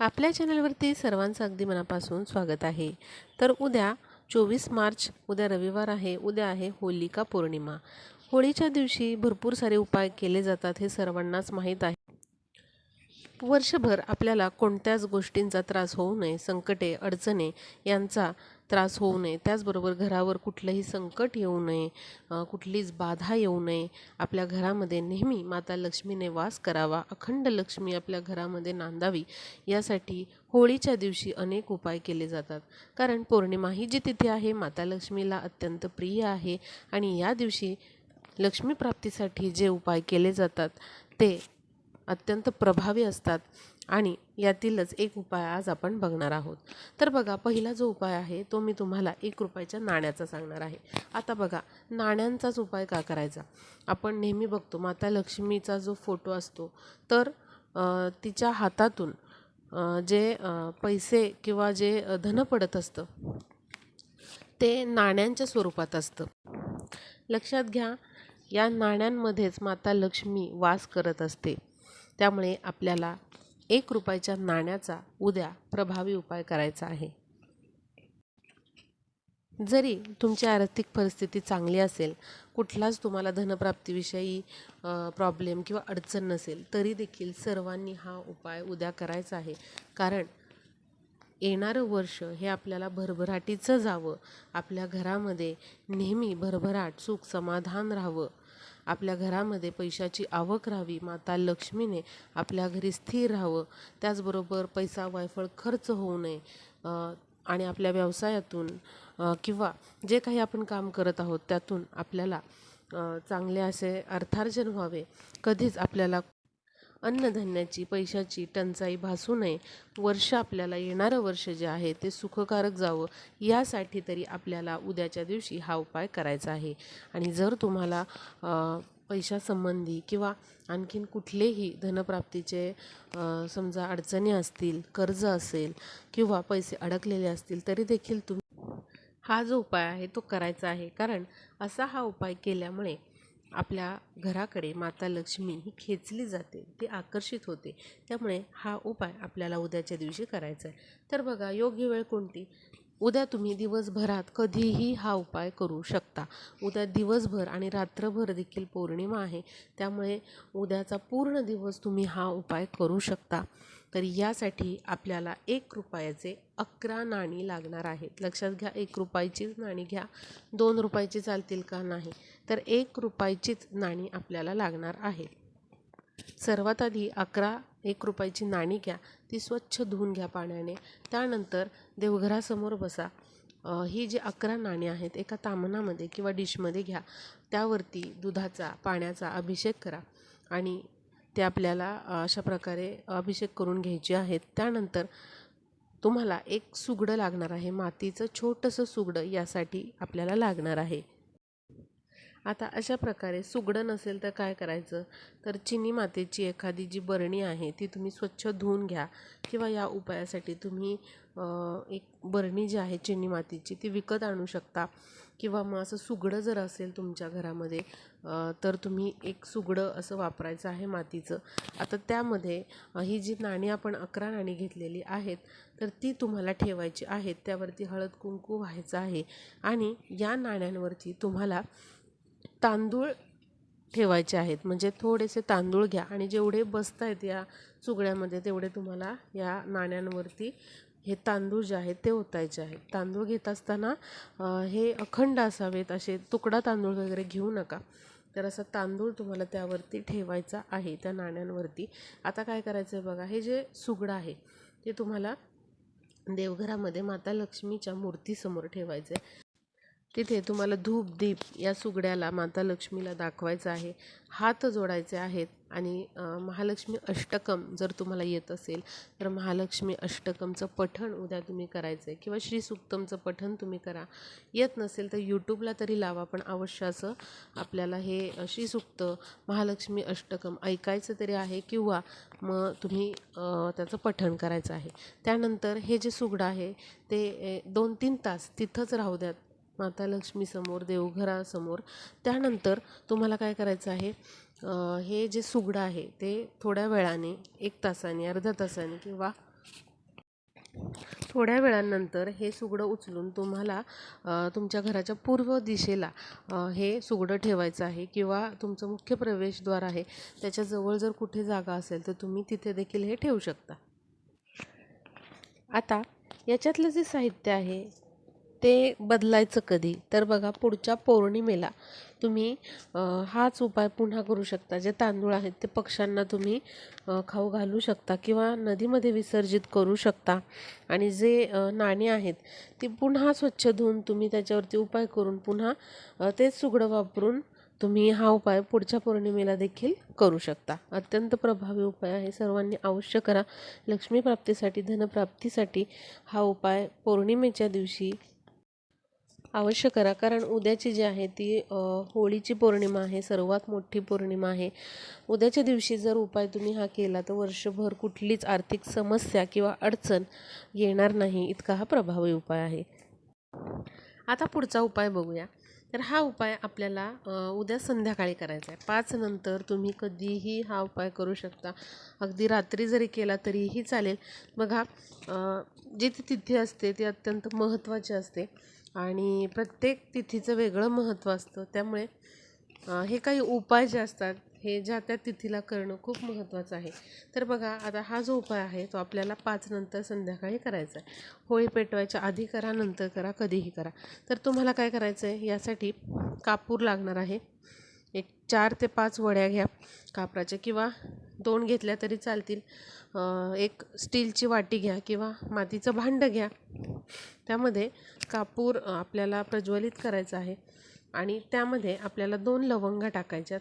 आपल्या चॅनलवरती सर्वांचं अगदी मनापासून स्वागत आहे. तर उद्या चोवीस मार्च उद्या रविवार आहे उद्या आहे होलिका पौर्णिमा. होळीच्या दिवशी भरपूर सारे उपाय केले जातात हे सर्वांनाच माहीत आहे. वर्षभर आपल्याला कोणत्याच गोष्टींचा त्रास होऊ नये संकटे अडचणे यांचा त्रास होऊ नये. त्याचबरोबर घरावर कुठलंही संकट येऊ नये कुठलीच बाधा येऊ नये. आपल्या घरामध्ये नेहमी माता लक्ष्मीने वास करावा अखंड लक्ष्मी आपल्या घरामध्ये नांदावी यासाठी होळीच्या दिवशी अनेक उपाय केले जातात. कारण पौर्णिमा ही जी तिथे आहे माता लक्ष्मीला अत्यंत प्रिय आहे आणि या दिवशी लक्ष्मी प्राप्तीसाठी जे उपाय केले जातात ते अत्यंत प्रभावी असतात. आणि यातीलच एक उपाय आज आपण बघणार आहोत. तर बघा पहिला जो उपाय आहे तो मी तुम्हाला एक रुपयाच्या नाण्याचा सांगणार आहे. आता बघा नाण्यांचाच उपाय का करायचा? आपण नेहमी बघतो माता लक्ष्मीचा जो फोटो असतो तर तिच्या हातातून जे पैसे किंवा जे धन पडत असतं ते नाण्यांच्या स्वरूपात असतं. लक्षात घ्या या नाण्यांमध्येच माता लक्ष्मी वास करत असते. त्यामुळे आपल्याला एक रुपयाच्या नाण्याचा उद्या प्रभावी उपाय करायचा आहे. जरी तुमची आर्थिक परिस्थिती चांगली असेल कुठलाच तुम्हाला धनप्राप्तीविषयी प्रॉब्लेम किंवा अडचण नसेल तरी देखील सर्वांनी हा उपाय उद्या करायचा आहे. कारण येणारं वर्ष हे आपल्याला भरभराटीचं जावं. आपल्या घरामध्ये नेहमी भरभराट सुख समाधान राहावं. आपल्या घरामध्ये पैशाची आवक राहावी माता लक्ष्मीने आपल्या घरी स्थिर राहावं. त्याचबरोबर पैसा वायफळ खर्च होऊ नये. आणि आपल्या व्यवसायातून किंवा जे काही आपण काम करत आहोत त्यातून आपल्याला चांगले असे अर्थार्जन व्हावे. कधीच आपल्याला अन्नधान्याची पैशाची टंचाई भासू नये. वर्ष आपल्याला येणारं वर्ष जे आहे ते सुखकारक जावं. यासाठी तरी आपल्याला उद्याच्या दिवशी हा उपाय करायचा आहे. आणि जर तुम्हाला पैशासंबंधी किंवा आणखीन कुठलेही धनप्राप्तीचे समजा अडचणी असतील कर्ज असेल किंवा पैसे अडकलेले असतील तरी देखील तुम्ही हा जो उपाय आहे तो करायचा आहे. कारण असा हा उपाय केल्यामुळे आपल्या घराकडे माता लक्ष्मी ही खेचली जाते ती आकर्षित होते. त्यामुळे हा उपाय आपल्याला उद्याच्या दिवशी करायचा आहे तर बघा योग्य वेळ कोणती? उद्या तुम्ही दिवसभरात कधीही हा उपाय करू शकता. उद्या दिवसभर आणि रात्रभर देखील पौर्णिमा आहे. त्यामुळे उद्याचा पूर्ण दिवस तुम्ही हा उपाय करू शकता. तर यासाठी आपल्याला एक रुपयाचे अकरा नाणी लागणार आहेत. लक्षात घ्या एक रुपयाचीच नाणी घ्या. दोन रुपयाची चालतील का नाही? तर एक रुपयाचीच नाणी आपल्याला लागणार आहेत सर्वात आधी अकरा एक रुपयाची नाणी घ्या. ती स्वच्छ धुवून घ्या पाण्याने. त्यानंतर देवघरासमोर बसा. ही जी अकरा नाणी आहेत एका तामणामध्ये किंवा डिशमध्ये घ्या. त्यावरती दुधाचा पाण्याचा अभिषेक करा आणि ते आपल्याला अशा प्रकारे अभिषेक करून घ्यायचे आहेत. त्यानंतर तुम्हाला एक सुगडं लागणार आहे. मातीचं छोटंसं सुगडं यासाठी आपल्याला लागणार आहे. आता अशा प्रकारे सुगडं नसेल तर काय करायचं? तर चिनी मातेची एखादी जी बरणी आहे ती तुम्ही स्वच्छ धुवून घ्या किंवा या उपायासाठी तुम्ही एक बरणी जी आहे चिनी मातीची ती विकत आणू शकता. किंवा मग असं सुगडं जर असेल तुमच्या घरामध्ये तर तुम्ही एक सुगडं असं वापरायचं आहे मातीचं. आता त्यामध्ये ही जी नाणी आपण अकरा नाणी घेतलेली आहेत तर ती तुम्हाला ठेवायची आहेत. त्यावरती हळद कुंकू व्हायचं आहे. आणि या नाण्यांवरती तुम्हाला तांदूळ ठेवायचे आहेत. म्हणजे थोडेसे तांदूळ घ्या आणि जेवढे बसत आहेत या चुगड्यामध्ये तेवढे तुम्हाला या नाण्यांवरती हे तांदूळ जे आहेत ते ओतायचे आहेत. तांदूळ घेत असताना हे अखंड असावेत असे तुकडा तांदूळ वगैरे घेऊ नका. तर असा तांदूळ तुम्हाला त्यावरती ठेवायचा आहे त्या नाण्यांवरती. आता काय करायचं आहे बघा हे जे सुगडं आहे ते तुम्हाला देवघरामध्ये माता लक्ष्मीच्या मूर्तीसमोर ठेवायचं आहे तिथे तुम्हाला धूप दीप या सुगड्याला माता लक्ष्मीला दाखवायचं आहे. हात जोडायचे आहेत आणि महालक्ष्मी अष्टकम जर तुम्हाला येत असेल तर महालक्ष्मी अष्टकमचं पठण उद्या तुम्ही करायचं आहे किंवा श्री सुक्तमचं पठण तुम्ही करा. येत नसेल तर यूट्यूबला तरी लावा पण अवश्य असं आपल्याला हे अ, श्रीसुक्त महालक्ष्मी अष्टकम ऐकायचं तरी आहे किंवा मग तुम्ही त्याचं पठण करायचं आहे. त्यानंतर हे जे सुगडं आहे ते दोन तीन तास तिथंच राहू द्यात. माता लक्ष्मीसमोर देवघरासमोर. त्यानंतर तुम्हाला काय करायचं आहे हे जे सुगडं आहे ते थोड्या वेळाने एक तासाने अर्ध्या तासाने किंवा थोड्या वेळानंतर हे सुगडं उचलून तुम्हाला तुमच्या घराच्या पूर्व दिशेला हे सुगडं ठेवायचं आहे किंवा तुमचं मुख्य प्रवेशद्वार आहे त्याच्याजवळ जर कुठे जागा असेल तर तुम्ही तिथे देखील हे ठेवू शकता. आता याच्यातलं जे साहित्य आहे ते बदलायचं कधी? तर बघा पुढच्या पौर्णिमेला तुम्ही हाच उपाय पुन्हा करू शकता. जे तांदूळ आहेत ते पक्ष्यांना तुम्ही खाऊ घालू शकता किंवा नदीमध्ये विसर्जित करू शकता. आणि जे नाणी आहेत ती पुन्हा स्वच्छ धुवून तुम्ही त्याच्यावरती उपाय करून पुन्हा तेच सुगडं वापरून तुम्ही हा उपाय पुढच्या पौर्णिमेला देखील करू शकता. अत्यंत प्रभावी उपाय आहे. सर्वांनी अवश्य करा. लक्ष्मी प्राप्तीसाठी धनप्राप्तीसाठी हा उपाय पौर्णिमेच्या दिवशी अवश्य करा. कारण उद्याची जी आहे ती होळीची पौर्णिमा आहे सर्वात मोठी पौर्णिमा आहे. उद्याच्या दिवशी जर उपाय तुम्ही हा केला तर वर्षभर कुठलीच आर्थिक समस्या किंवा अडचण येणार नाही. इतका हा प्रभावी उपाय आहे. आता पुढचा उपाय बघूया. तर हा उपाय आपल्याला उद्या संध्याकाळी करायचा आहे. पाच नंतर तुम्ही कधीही हा उपाय करू शकता. अगदी रात्री जरी केला तरीही चालेल. बघा जे जी ती तिथी असते ती अत्यंत महत्त्वाची असते. आणि प्रत्येक तिथीचं वेगळं महत्त्व असतं. त्यामुळे हे काही उपाय जे असतात हे ज्या त्या तिथीला करणं खूप महत्त्वाचं आहे. तर बघा आता हा जो उपाय आहे तो आपल्याला पाचनंतर संध्याकाळी करायचा आहे. होळी पेटवायच्या आधी करा नंतर करा कधीही करा. तर तुम्हाला काय करायचं आहे यासाठी कापूर लागणार आहे. एक चार ते पाच वड्या घ्या कापराच्या किंवा दोन घेतल्या तरी चालतील. एक स्टीलची वाटी घ्या किंवा मातीचं भांडं घ्या. त्यामध्ये कापूर आपल्याला प्रज्वलित करायचा आहे आणि त्यामध्ये आपल्याला दोन लवंगा टाकायच्यात.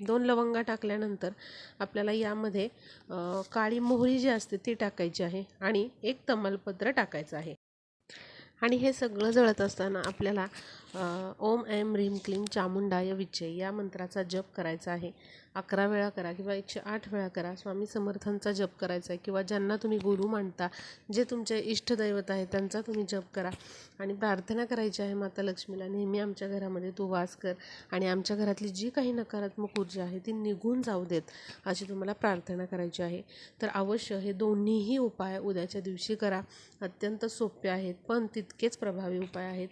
दोन लवंगा टाकल्यानंतर आपल्याला यामध्ये काळी मोहरी जी असते ती टाकायची आहे आणि एक तमालपत्र टाकायचं आहे. आणि हे सगळं जळत असताना आपल्याला ओम ऐम ह्रीम क्लीम चामुंडाय विजय या मंत्राचा जप करायचा आहे. अकरा वेळा करा किंवा एकशे आठ वेळा करा. स्वामी समर्थांचा जप करायचा आहे किंवा ज्यांना तुम्ही गुरु मानता जे तुमचे इष्टदैवत आहे त्यांचा तुम्ही जप करा. आणि प्रार्थना करायची आहे माता लक्ष्मीला नेहमी आमच्या घरामध्ये तू वास कर आणि आमच्या घरातली जी काही नकारात्मक ऊर्जा आहे ती निघून जाऊ देत अशी तुम्हाला प्रार्थना करायची आहे. तर अवश्य हे दोन्हीही उपाय उद्याच्या दिवशी करा. अत्यंत सोपे आहेत पण तितकेच प्रभावी उपाय आहेत.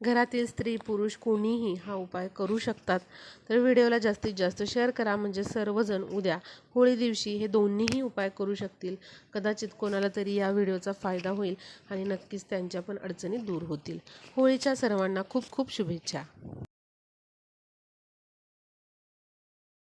घरातील स्त्री पुरुष कोणीही हा उपाय करू शकतात. तर व्हिडिओला जास्तीत जास्त शेअर करा. म्हणजे सर्वजण उद्या होळी दिवशी हे दोन्हीही उपाय करू शकतील. कदाचित कोणाला तरी या व्हिडिओचा फायदा होईल आणि नक्कीच त्यांच्या पण अडचणी दूर होतील. होळीच्या सर्वांना खूप खूप शुभेच्छा.